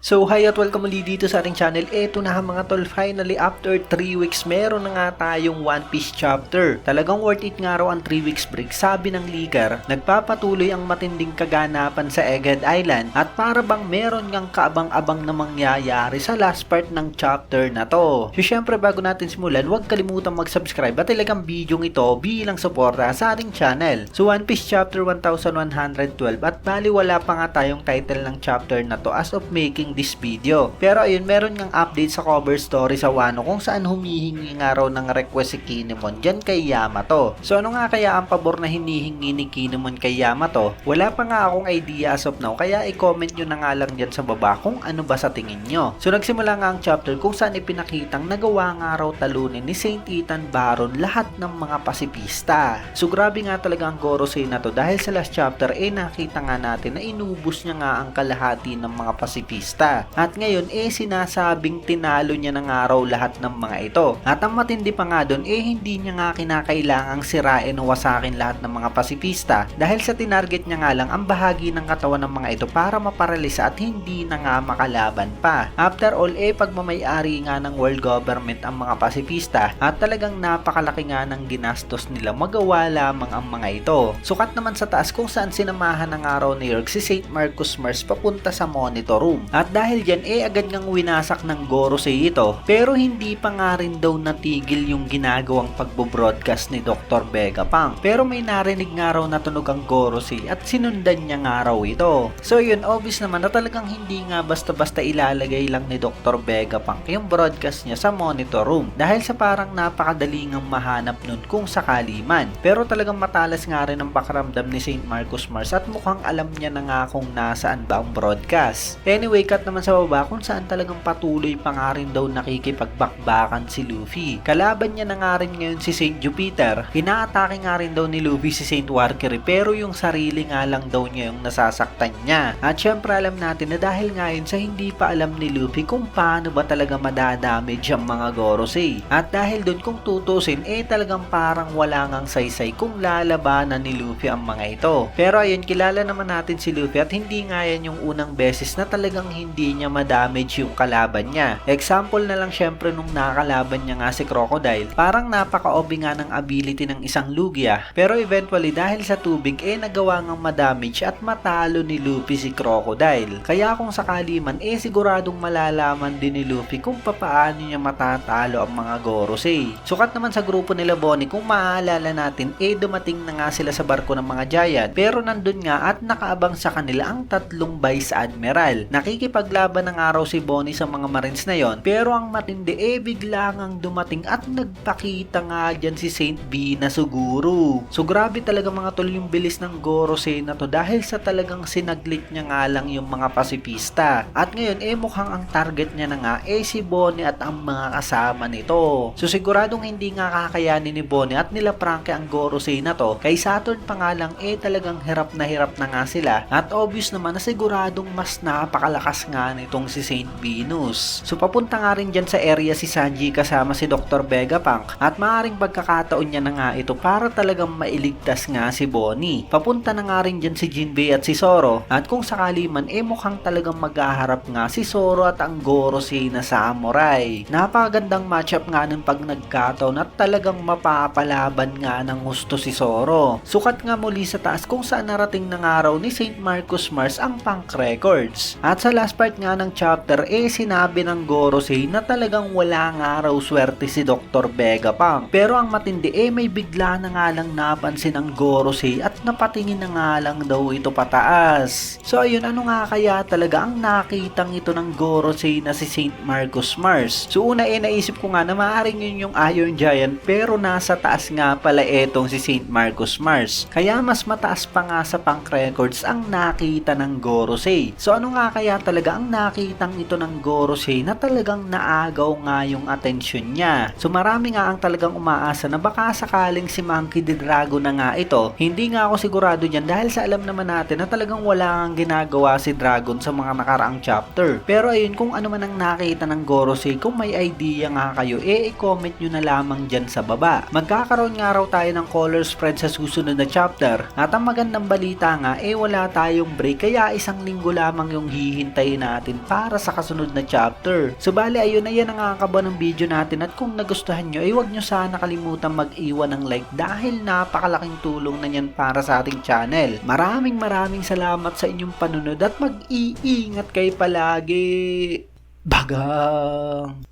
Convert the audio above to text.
So hi at welcome ulit dito sa ating channel. Eto na ha mga tol, finally after 3 weeks meron na nga tayong One Piece chapter. Talagang worth it nga raw ang 3 weeks break. Sabi ng leaker, nagpapatuloy ang matinding kaganapan sa Egghead Island at para bang meron ngang kaabang-abang na mangyayari sa last part ng chapter na to. So syempre bago natin simulan, huwag kalimutang mag-subscribe at ilagang video ito bilang suporta sa ating channel. So One Piece chapter 1112 at bali wala pa nga tayong title ng chapter na to as of making this video. Pero ayun, meron ngang update sa cover story sa Wano kung saan humihingi nga raw ng request si Kinemon dyan kay Yamato. So ano nga kaya ang pabor na hinihingi ni Kinemon kay Yamato? Wala pa nga akong idea as of now kaya i-comment nyo na nga lang dyan sa baba kung ano ba sa tingin nyo. So nagsimula nga ang chapter kung saan ipinakitang nagawa nga raw talunin ni Saint Ethan Baron lahat ng mga pasipista. So grabe nga talaga ang Gorosei na to dahil sa last chapter eh nakita nga natin na inubos niya nga ang kalahati ng mga pasipista. At ngayon eh sinasabing tinalo niya ng araw lahat ng mga ito. At ang matindi pa nga doon eh hindi niya nga kinakailangang sirain o wasakin lahat ng mga pasipista dahil sa tinarget niya nga lang ang bahagi ng katawan ng mga ito para maparalisa at hindi na nga makalaban pa. After all eh pagmamayari nga ng world government ang mga pasipista at talagang napakalaki nga ng ginastos nila magawa lamang ang mga ito. Sukat naman sa taas kung saan sinamahan ng araw ni York si St. Marcus Mars papunta sa monitor room. At dahil dyan, eh agad ngang winasak ng Gorosei ito. Pero hindi pa nga rin daw natigil yung ginagawang pagbo-broadcast ni Dr. Vegapunk. Pero may narinig nga raw na tunog ang Gorosei at sinundan niya nga raw ito. So yun, obvious naman na talagang hindi nga basta-basta ilalagay lang ni Dr. Vegapunk yung broadcast niya sa monitor room. Dahil sa parang napakadali ngang mahanap nun kung sakali man. Pero talagang matalas nga rin ang pakiramdam ni St. Marcus Mars at mukhang alam niya na nga kung nasaan ba ang broadcast. Anyway, cut naman sa baba kung saan talagang patuloy pa nga rin daw nakikipagbakbakan si Luffy. Kalaban niya na nga rin ngayon si Saint Jupiter. Inaatake nga rin daw ni Luffy si Saint Warkery pero yung sarili nga lang daw niya yung nasasaktan niya. At syempre alam natin na dahil nga yun sa hindi pa alam ni Luffy kung paano ba talaga madadamage ang mga Gorosei. At dahil dun kung tutusin eh talagang parang wala ngang saysay kung lalabanan ni Luffy ang mga ito. Pero ayun kilala naman natin si Luffy at hindi nga yan yung unang beses na talagang hindi niya madamage yung kalaban niya. Example na lang syempre nung nakalaban niya nga si Crocodile, parang napaka-obi nga ng ability ng isang Lugia. Pero eventually dahil sa tubig eh nagawa ngang madamage at matalo ni Luffy si Crocodile. Kaya kung sakali man eh siguradong malalaman din ni Luffy kung papaano niya matatalo ang mga Gorosei. Sukat naman sa grupo nila Bonnie kung maaalala natin eh dumating na nga sila sa barko ng mga Giant pero nandun nga at nakaabang sa kanila ang tatlong Vice Admiral. Nakikipaglaban ng araw si Bonnie sa mga Marines na yon pero ang matindi eh bigla ngang dumating at nagpakita nga dyan si Saint B na Suguru. So grabe talaga mga tol yung bilis ng Gorosei na to dahil sa talagang sinaglit niya nga lang yung mga pasipista. At ngayon eh mukhang ang target niya na nga eh si Bonnie at ang mga kasama nito. So siguradong hindi nga kakayanin ni Bonnie at nila Frankie ang Gorosei na to kay Saturn pa nga lang eh talagang hirap na hirap na nga sila at obvious naman na siguradong mas napakalakas nga nitong si Saint Venus. So papunta nga rin dyan sa area si Sanji kasama si Dr. Vegapunk at maaring pagkakataon niya na nga ito para talagang mailigtas nga si Bonnie. Papunta na nga rin dyan si Jinbei at si Zoro at kung sakali man eh mukhang talagang maghaharap nga si Zoro at ang Gorosei na samurai. Napakagandang matchup nga ng pag nagkataon at talagang mapapalaban nga ng gusto si Zoro. Sukat nga muli sa taas kung saan narating ng araw ni St. Marcus Mars ang punk records. At sa last part nga ng chapter eh sinabi ng Gorosei na talagang wala nga raw swerte si Dr. Vegapunk. Pero ang matindi eh may bigla na nga lang napansin ang Gorosei at napatingin na nga lang daw ito pataas. So ayun ano nga kaya talaga ang nakitang ito ng Gorosei na si St. Marcus Mars. So una eh naisip ko nga na maaaring yun yung Iron Giant pero nasa taas nga pala etong si St. Marcus Mars. Kaya mas mataas pa nga sa punk records ang nakita ng Gorosei. So ano nga kaya talaga ang nakitang ito ng Gorosei na talagang naagaw nga yung atensyon niya. So marami nga ang talagang umaasa na baka sakaling si Monkey D. Dragon na nga ito. Hindi nga ako sigurado dyan dahil sa alam naman natin na talagang wala kang ginagawa si Dragon sa mga nakaraang chapter. Pero ayun kung ano man ang nakita ng Gorosei, kung may idea nga kayo, eh i-comment nyo na lamang dyan sa baba. Magkakaroon nga raw tayo ng color spread sa susunod na chapter. At ang magandang balita nga, eh wala tayong break kaya isang linggo lamang yung hihintay aantayin natin para sa kasunod na chapter. So bali ayun na yan ang kakaba ng video natin at kung nagustuhan nyo ay huwag nyo sana kalimutan mag-iwan ng like dahil napakalaking tulong na yan para sa ating channel. Maraming maraming salamat sa inyong panunod at mag-iingat kayo palagi. Bagang!